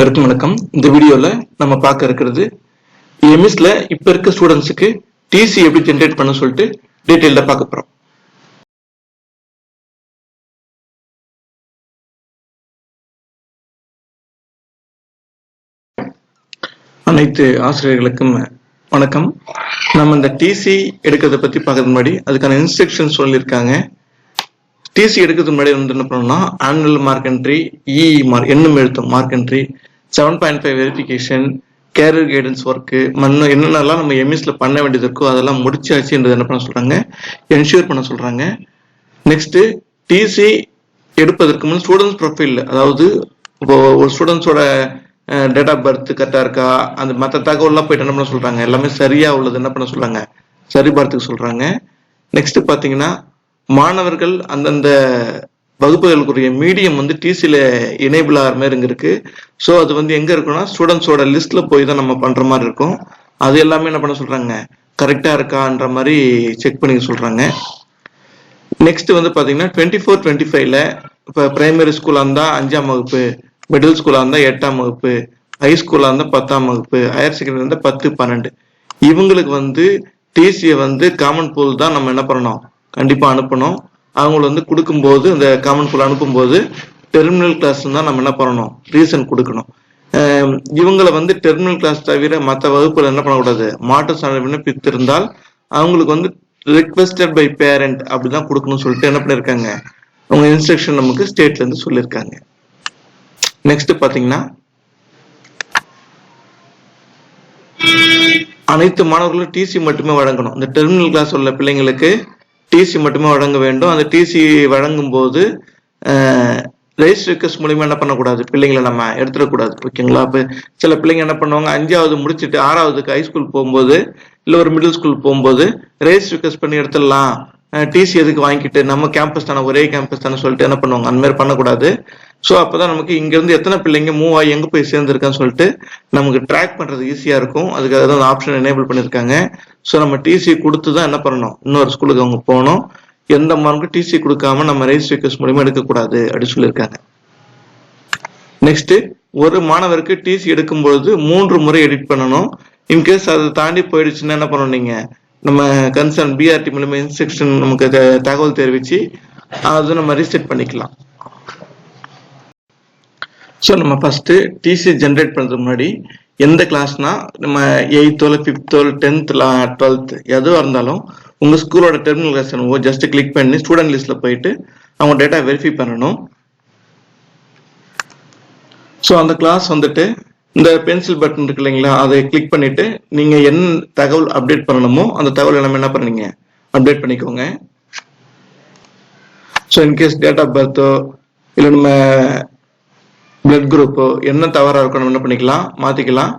அனைவருக்கும் வணக்கம். இந்த வீடியோல நம்ம பார்க்க இருக்கிறது எம்எஸ்ல இப்ப இருக்க ஸ்டூடெண்ட்ஸுக்கு டிசி எப்படி ஜென்ரேட் பண்ண சொல்லிட்டு டீட்டெயில்டா பார்க்க போறோம். அனைத்து ஆசிரியர்களுக்கும் வணக்கம். நம்ம இந்த டிசி எடுக்கிறத பத்தி பார்க்கறது முன்னாடி அதுக்கான இன்ஸ்ட்ரக்ஷன் சொல்லியிருக்காங்க. டிசி எடுக்கிறதுக்கு முன்னாடி வந்து என்ன பண்ணணும்னா annual mark entry EE mark என்னும் எழுத்தும் mark entry seven point five verification career guidance work மண்ணு என்னென்னலாம் நம்ம எம்எஸ்ல பண்ண வேண்டியது இருக்கோ அதெல்லாம் முடிச்சாச்சுன்றது என்ன பண்ண சொல்றாங்க? என்ஷூர் பண்ண சொல்றாங்க. நெக்ஸ்ட் டிசி எடுப்பதற்கு முன் ஸ்டூடெண்ட்ஸ் ப்ரொஃபைல் அதாவது இப்போ ஒரு ஸ்டூடெண்ட்ஸோட டேட் ஆஃப் பர்த் கரெக்டாக இருக்கா? அந்த மற்ற தகவல்லாம் போயிட்டு என்ன பண்ண சொல்கிறாங்க எல்லாமே சரியாக உள்ளது என்ன பண்ண சொல்கிறாங்க சரி பார்த்துக்க சொல்றாங்க. நெக்ஸ்ட் பார்த்தீங்கன்னா மாணவர்கள் அந்தந்த வகுப்புகளுக்குரிய மீடியம் வந்து டிசியில் எனேபிள் ஆகிற மாதிரி இங்கே இருக்குது ஸோ அது வந்து எங்கே இருக்குன்னா ஸ்டூடெண்ட்ஸோட லிஸ்ட்ல போய் தான் நம்ம பண்ணுற மாதிரி இருக்கும். அது எல்லாமே என்ன பண்ண சொல்றாங்க? கரெக்டாக இருக்கான்ற மாதிரி செக் பண்ணிக்க சொல்றாங்க. நெக்ஸ்ட் வந்து பார்த்தீங்கன்னா டுவெண்ட்டி ஃபோர் டுவெண்ட்டி ஃபைவ்ல இப்போ பிரைமரி ஸ்கூலாக இருந்தால் அஞ்சாம் வகுப்பு மிடில் ஸ்கூலாக இருந்தால் எட்டாம் வகுப்பு ஹை ஸ்கூலாக இருந்தால் பத்தாம் வகுப்பு ஹையர் செகண்டரி இருந்தால் பத்து பன்னெண்டு. இவங்களுக்கு வந்து டிசியை வந்து காமன் பூல் தான் நம்ம என்ன பண்ணணும்? கண்டிப்பாக அனுப்பணும். அவங்கள வந்து கொடுக்கும்போது இந்த காமன் பூல் அனுப்பும்போது டெர்மினல் கிளாஸ் தான் நம்ம என்ன பண்ணணும்? ரீசன் கொடுக்கணும். இவங்களை வந்து டெர்மினல் கிளாஸ் தவிர மற்ற வகுப்புல என்ன பண்ணக்கூடாது? மாற்று சான்று விண்ணப்பித்திருந்தால் அவங்களுக்கு வந்து ரிக்வெஸ்டட் பை பேரண்ட் அப்படிதான் கொடுக்கணும்னு சொல்லிட்டு என்ன பண்ணிருக்காங்க அவங்க இன்ஸ்ட்ரக்ஷன் நமக்கு ஸ்டேட்ல இருந்து சொல்லியிருக்காங்க. நெக்ஸ்ட் பாத்தீங்கன்னா அனைத்து மாணவர்களும் டிசி மட்டுமே வழங்கணும். இந்த டெர்மினல் கிளாஸ் உள்ள பிள்ளைங்களுக்கு டிசி மட்டுமே வழங்க வேண்டும். அந்த டிசி வழங்கும் போது ரெஜிஸ்டர் ரிக்வஸ்ட் மூலியமா என்ன பண்ணக்கூடாது? பிள்ளைங்களை நம்ம எடுத்துடக்கூடாது. ஓகேங்களா? இப்போ சில பிள்ளைங்க என்ன பண்ணுவாங்க? அஞ்சாவது முடிச்சுட்டு ஆறாவதுக்கு ஹைஸ்கூல் போகும்போது இல்லை ஒரு மிடில் ஸ்கூல் போகும்போது ரெஜிஸ்டர் ரிக்வஸ்ட் பண்ணி எடுத்துடலாம். டிசி எதுக்கு வாங்கிட்டு நம்ம கேம்பஸ் தானே ஒரே கேம்பஸ் தானே சொல்லிட்டு என்ன பண்ணுவாங்க? அந்த மாதிரி பண்ணக்கூடாது. ஸோ அப்போதான் நமக்கு இங்கேருந்து எத்தனை பிள்ளைங்க மூவ் ஆகி எங்கே போய் சேர்ந்துருக்கான்னு சொல்லிட்டு நமக்கு ட்ராக் பண்ணுறது ஈஸியாக இருக்கும். அதுக்காக தான் ஆப்ஷன் எனேபிள் பண்ணியிருக்காங்க. ஸோ நம்ம டிசி கொடுத்து தான் என்ன பண்ணணும்? இன்னொரு ஸ்கூலுக்கு அவங்க போகணும். எந்த மார்க்கும் டிசி கொடுக்காம நம்ம ரெஜிஸ்ட் ரிக்வஸ்ட் மூலியமா எடுக்கக்கூடாது அப்படின்னு சொல்லியிருக்காங்க. நெக்ஸ்ட் ஒரு மாணவருக்கு டிசி எடுக்கும்பொழுது மூன்று முறை எடிட் பண்ணணும். இன்கேஸ் அதை தாண்டி போயிடுச்சுன்னா என்ன பண்ணணும் நீங்கள் நம்ம கன்சர்ன் பிஆர்டி மூலமா இன்ஸ்ட்ரக்ஷன் நமக்கு த- தகவல் தெரிவிச்சு அது நம்ம ரீசெட் பண்ணிக்கலாம். ஸோ நம்ம ஃபர்ஸ்ட் டிசி ஜென்ரேட் பண்ணுறதுக்கு முன்னாடி எந்த கிளாஸ்னா நம்ம எயித்தோல ஃபிஃப்த்தோ டென்த்தில் டுவெல்த் எதுவாக இருந்தாலும் உங்கள் ஸ்கூலோட டெர்மினல் கிளாஸ் என்னவோ ஜஸ்ட் கிளிக் பண்ணி ஸ்டூடெண்ட் லிஸ்ட்ல போயிட்டு அவங்க டேட்டா வெரிஃபை பண்ணணும். ஸோ அந்த கிளாஸ் வந்துட்டு இந்த பென்சில் பட்டன் இருக்கு இல்லைங்களா அதை கிளிக் பண்ணிட்டு நீங்கள் என்ன தகவல் அப்டேட் பண்ணணுமோ அந்த தகவல் எல்லாமே என்ன பண்ணீங்க? அப்டேட் பண்ணிக்கோங்க. So in case date of பர்த்தோ இல்லை நம்ம பிளட் குரூப்போ என்ன தவறா இருக்கோ நம்ம என்ன பண்ணிக்கலாம் மாத்திக்கலாம்.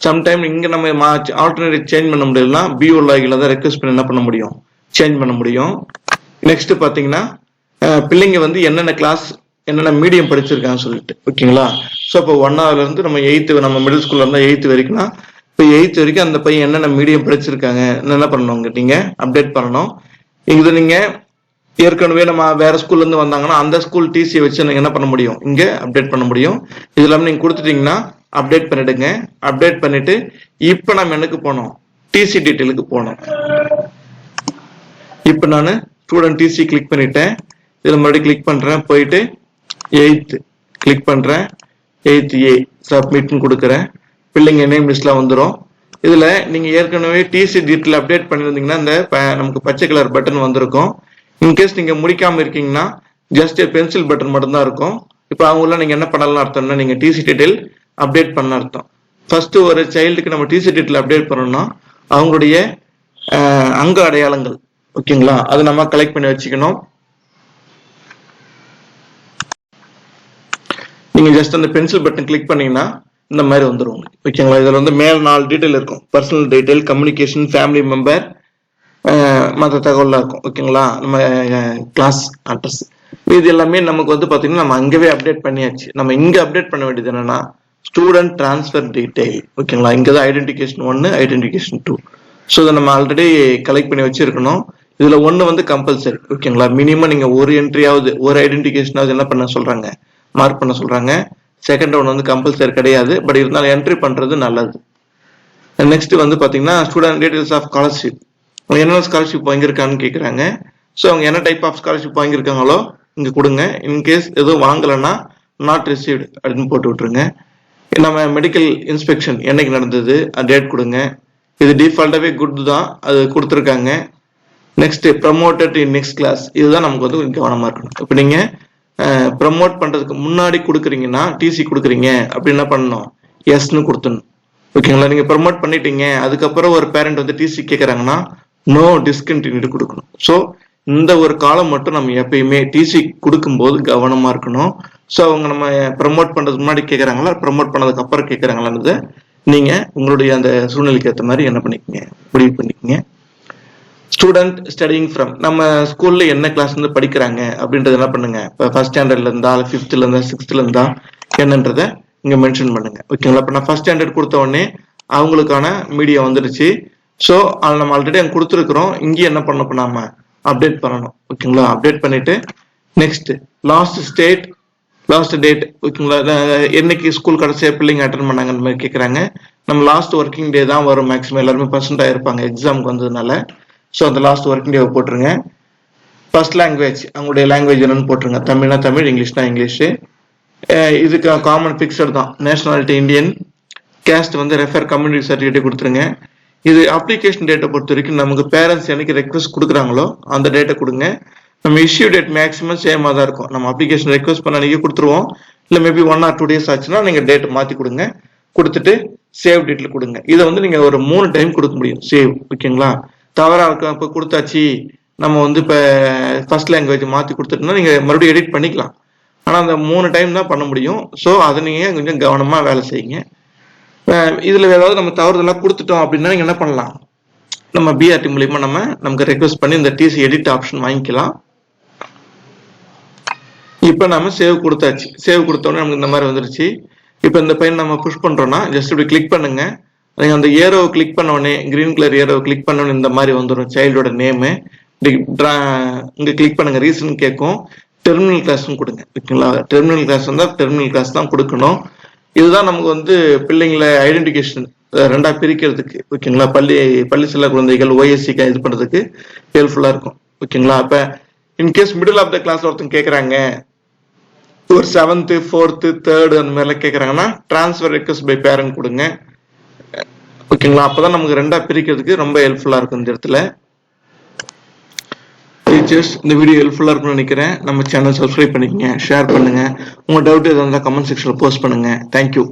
சம்டைம் இங்க நம்ம ஆல்டர்னேட் சேஞ்ச் பண்ண முடியலன்னா பிஓ லாகில தான் ரெக்வஸ்ட் பண்ணி என்ன பண்ண முடியும்? சேஞ்ச் பண்ண முடியும். நெக்ஸ்ட் பாத்தீங்கன்னா பிள்ளைங்க வந்து என்னென்ன கிளாஸ் என்னென்ன மீடியம் படிச்சிருக்காங்கன்னு சொல்லிட்டு ஓகேங்களா? ஸோ இப்போ ஒன்னாவதுல இருந்து நம்ம எயித்து நம்ம மிடில் ஸ்கூல்ல இருந்தா எயித்து வரைக்கும்னா இப்போ எயித்து வரைக்கும் அந்த பையன் என்னென்ன மீடியம் படிச்சிருக்காங்க என்ன பண்ணணும் கேட்டீங்க அப்டேட் பண்ணணும். இது நீங்க ஏற்கனவே நம்ம வேற ஸ்கூல்ல இருந்து வந்தாங்கன்னா அந்த ஸ்கூல் டிசி வச்சு நீங்க என்ன பண்ண முடியும்? இங்க அப்டேட் பண்ண முடியும். இது எல்லாமே நீங்க கொடுத்துட்டீங்கன்னா அப்டேட் பண்ணிடுங்க. அப்டேட் பண்ணிட்டு இப்போ நம்ம எனக்கு போனோம்? டிசி டீட்டெயிலுக்கு போனோம். இப்போ நான் ஸ்டூடெண்ட் டிசி கிளிக் பண்ணிட்டேன். இதில் மறுபடியும் கிளிக் பண்றேன். போயிட்டு எயித்து கிளிக் பண்றேன். எயித் ஏ சப்மிட்னு கொடுக்குறேன். பிள்ளைங்க நேம் லிஸ்ட்ல வந்துடும் இதுல நீங்க ஏற்கனவே டிசி டீட்டெயில் அப்டேட் பண்ணியிருந்தீங்கன்னா இந்த ப- நமக்கு பச்சை கலர் பட்டன் வந்திருக்கும். இன்கேஸ் நீங்க முடிக்காம இருக்கீங்கன்னா ஜஸ்ட் பென்சில் பட்டன் மட்டும்தான் இருக்கும். இப்போ அவங்கள நீங்க என்ன பண்ணலாம் அர்த்தம்னா நீங்க டிசி டீட்டெயில் அப்டேட் பண்ண அர்த்தம். ஃபர்ஸ்ட் ஒரு சைல்டுக்கு நம்ம டிசி டீட்டெயில் அப்டேட் பண்ணணும்னா அவங்களுடைய அங்க அடையாளங்கள் ஓகேங்களா? அதை நம்ம கலெக்ட் பண்ணி வச்சுக்கணும். நீங்க ஜஸ்ட் அந்த பென்சில் பட்டன் கிளிக் பண்ணீங்கன்னா இந்த மாதிரி வந்துடும் ஓகேங்களா? இதுல வந்து மேல நாலு டீட்டெயில் இருக்கும். Personal detail communication family member மற்ற தகவலாக இருக்கும் ஓகேங்களா? நம்ம கிளாஸ் அட்ரஸ் இது எல்லாமே நமக்கு வந்து பாத்தீங்கன்னா நம்ம அங்கவே அப்டேட் பண்ணியாச்சு. நம்ம இங்க அப்டேட் பண்ண வேண்டியது என்னன்னா ஸ்டூடெண்ட் டிரான்ஸ்ஃபர் டீடைல் ஓகேங்களா? இங்கே தான் ஐடென்டிகேஷன் ஒன்னு ஐடென்டிகேஷன் டூ ஸோ இதை நம்ம ஆல்ரெடி கலெக்ட் பண்ணி வச்சிருக்கணும். இதுல ஒன்று வந்து கம்பல்சரி ஓகேங்களா? மினிமம் நீங்க ஒரு என்ட்ரியாவது ஒரு ஐடென்டிகேஷனாவது என்ன பண்ண சொல்றாங்க? மார்க் பண்ண சொல்றாங்க. செகண்ட் ஒன் வந்து கம்பல்சரி கிடையாது பட் இருந்தாலும் என்ட்ரி பண்றது நல்லது. நெக்ஸ்ட் வந்து பாத்தீங்கன்னா ஸ்டூடெண்ட் டீடைல்ஸ் ஆஃப் ஸ்காலர்ஷிப் அவங்க என்னென்ன ஸ்காலர்ஷிப் வாங்கியிருக்கான்னு கேட்குறாங்க ஸோ அவங்க என்ன டைப் ஆஃப் ஸ்காலர்ஷிப் வாங்கியிருக்காங்களோ இங்கே கொடுங்க. இன்கேஸ் எதுவும் வாங்கலைன்னா நாட் ரிசீவ்டு அப்படின்னு போட்டு விட்ருங்க நம்ம மெடிக்கல் இன்ஸ்பெக்ஷன் என்னைக்கு நடந்தது டேட் கொடுங்க. இது டிஃபால்ட்டாகவே குட் தான் அது கொடுத்துருக்காங்க. Next promoted in next class இதுதான் நமக்கு வந்து கொஞ்சம் கவனமாக இருக்கணும். இப்போ நீங்கள் ப்ரமோட் பண்ணுறதுக்கு முன்னாடி கொடுக்குறீங்கன்னா டிசி கொடுக்குறீங்க. அப்படி என்ன பண்ணணும்? எஸ்னு கொடுத்துடணும். ஓகேங்களா நீங்கள் ப்ரமோட் பண்ணிட்டீங்க. அதுக்கப்புறம் ஒரு பேரண்ட் வந்து டிசி கேட்குறாங்கன்னா நோ டிஸ்கண்டினியூ கொடுக்கணும். ஸோ இந்த ஒரு காலம் மட்டும் நம்ம எப்பயுமே டிசி கொடுக்கும்போது கவனமாக இருக்கணும். ஸோ அவங்க நம்ம ப்ரமோட் பண்ணுறதுக்கு முன்னாடி கேட்குறாங்களா ப்ரமோட் பண்ணதுக்கு அப்புறம் கேட்குறாங்களான்றது நீங்கள் உங்களுடைய அந்த சூழ்நிலைக்கு ஏற்ற மாதிரி என்ன பண்ணிக்கங்க. முடிவு பண்ணிக்கங்க. ஸ்டூடெண்ட் ஸ்டடிங் ஃப்ரம் நம்ம ஸ்கூல்ல என்ன கிளாஸ் வந்து படிக்கிறாங்க? அப்படின்றத என்ன பண்ணுங்க? இப்போ ஃபர்ஸ்ட் ஸ்டாண்டர்ட்ல இருந்தா ஃபிஃப்த்ல இருந்தா சிக்ஸ்த்ல இருந்தா என்னன்றத இங்க மென்ஷன் பண்ணுங்க. ஓகேங்களா இப்போ நான் ஃபர்ஸ்ட் ஸ்டாண்டர்ட் கொடுத்த உடனே அவங்களுக்கான மீடியா வந்துருச்சு. ஸோ அதில் நம்ம ஆல்ரெடி அங்கே கொடுத்துருக்குறோம். இங்கேயும் என்ன பண்ண நாம? அப்டேட் பண்ணணும். ஓகேங்களா அப்டேட் பண்ணிட்டு next last state last date ஓகேங்களா என்னைக்கு ஸ்கூல் கடைசியாக பிள்ளைங்க அட்டன் பண்ணாங்கன்னு மாதிரி கேட்குறாங்க நம்ம லாஸ்ட் ஒர்க்கிங் டே தான் வரும் மேக்ஸிமம் எல்லாருமே பர்சன்டாக இருப்பாங்க எக்ஸாமுக்கு வந்ததுனால. ஸோ அந்த லாஸ்ட் ஒர்க்கிங் டேவை போட்டுருங்க. ஃபர்ஸ்ட் லாங்குவேஜ் அவங்களுடைய லாங்குவேஜ் என்னன்னு போட்டுருங்க. தமிழ்னா தமிழ் இங்கிலீஷ்னா இங்கிலீஷு. இதுக்கு காமன் பிக்சர் தான். நேஷனாலிட்டி இந்தியன் கேஸ்ட் வந்து ரெஃபர் கம்யூனிட்டி சர்டிஃபிகேட் கொடுத்துருங்க. இது அப்ளிகேஷன் டேட்டை பொறுத்த வரைக்கும் நமக்கு பேரண்ட்ஸ் எனக்கு ரெக்வஸ்ட் கொடுக்குறாங்களோ அந்த டேட்டை கொடுங்க. நம்ம இஷ்யூ டேட் மேக்ஸிமம் சேமாக தான் இருக்கும். நம்ம அப்ளிகேஷன் ரெக்வஸ்ட் பண்ண அன்றைக்கி கொடுத்துருவோம். இல்லை maybe one or two days ஆச்சுன்னா நீங்கள் டேட் மாற்றி கொடுங்க. கொடுத்துட்டு சேவ் டேட்டில் கொடுங்க. இதை வந்து நீங்கள் ஒரு மூணு டைம் கொடுக்க முடியும். சேவ் ஓகேங்களா? தவறாக இருக்கும் இப்போ கொடுத்தாச்சு. நம்ம வந்து இப்போ ஃபர்ஸ்ட் லாங்குவேஜ் மாற்றி கொடுத்துட்டோம்னா நீங்கள் மறுபடியும் எடிட் பண்ணிக்கலாம். ஆனால் அந்த மூணு டைம் தான் பண்ண முடியும். ஸோ அதை நீங்கள் கொஞ்சம் கவனமாக வேலை செய்யுங்க. இதுல ஏதாவது நம்ம தவறுதெல்லாம் கொடுத்துட்டோம் அப்படின்னா நீங்க என்ன பண்ணலாம்? நம்ம பிஆர்டி மூலியமா நம்ம நமக்கு ரெக்வஸ்ட் பண்ணி இந்த டிசி எடிட் ஆப்ஷன் வாங்கிக்கலாம். இப்போ நம்ம சேவ் கொடுத்தாச்சு. சேவ் கொடுத்தோன்னே நமக்கு இந்த மாதிரி வந்துருச்சு. இப்போ இந்த பையன் நம்ம புஷ் பண்றோம்னா ஜஸ்ட் இப்படி கிளிக் பண்ணுங்க. நீங்க அந்த ஏரோவை கிளிக் பண்ண உடனே கிரீன் கலர் ஏரோவை கிளிக் பண்ண உடனே இந்த மாதிரி வந்துடும் சைல்டோட நேமு இங்க கிளிக் பண்ணுங்க. ரீசன் கேட்கும் டெர்மினல் கிளாஸும் கொடுங்க. ஓகேங்களா? டெர்மினல் கிளாஸ் வந்தா டெர்மினல் கிளாஸ் தான் கொடுக்கணும். இதுதான் நமக்கு வந்து பிள்ளைங்களை ஐடென்டிஃபிகேஷன் ரெண்டா பிரிக்கிறதுக்கு ஓகேங்களா பள்ளி பள்ளி செல்ல குழந்தைகள் ஓஎஸ்சிக்கு இது பண்றதுக்கு ஹெல்ப்ஃபுல்லா இருக்கும் ஓகேங்களா அப்ப in case middle of the class ஒருத்தங்க கேட்கறாங்க ஒரு செவன்த்து ஃபோர்த்து தேர்டு அந்த மாதிரிலாம் கேட்குறாங்கன்னா ட்ரான்ஸ்ஃபர் ரெக்வஸ்ட் பை பேரண்ட் கொடுங்க ஓகேங்களா அப்பதான் நமக்கு ரெண்டா பிரிக்கிறதுக்கு ரொம்ப ஹெல்ப்ஃபுல்லா இருக்கும் இந்த இடத்துல. டீச்சர்ஸ் இந்த வீடியோ ஹெல்ப்ஃபுல்லாக இருக்கும்னு நினைக்கிறேன். நம்ம சேனல் சப்ஸ்கிரைப் பண்ணிக்கங்க ஷேர் பண்ணுங்க. உங்க டவுட் எதாவது இருந்தால் கமெண்ட் செக்ஷனில் போஸ்ட் பண்ணுங்க. தேங்க்யூ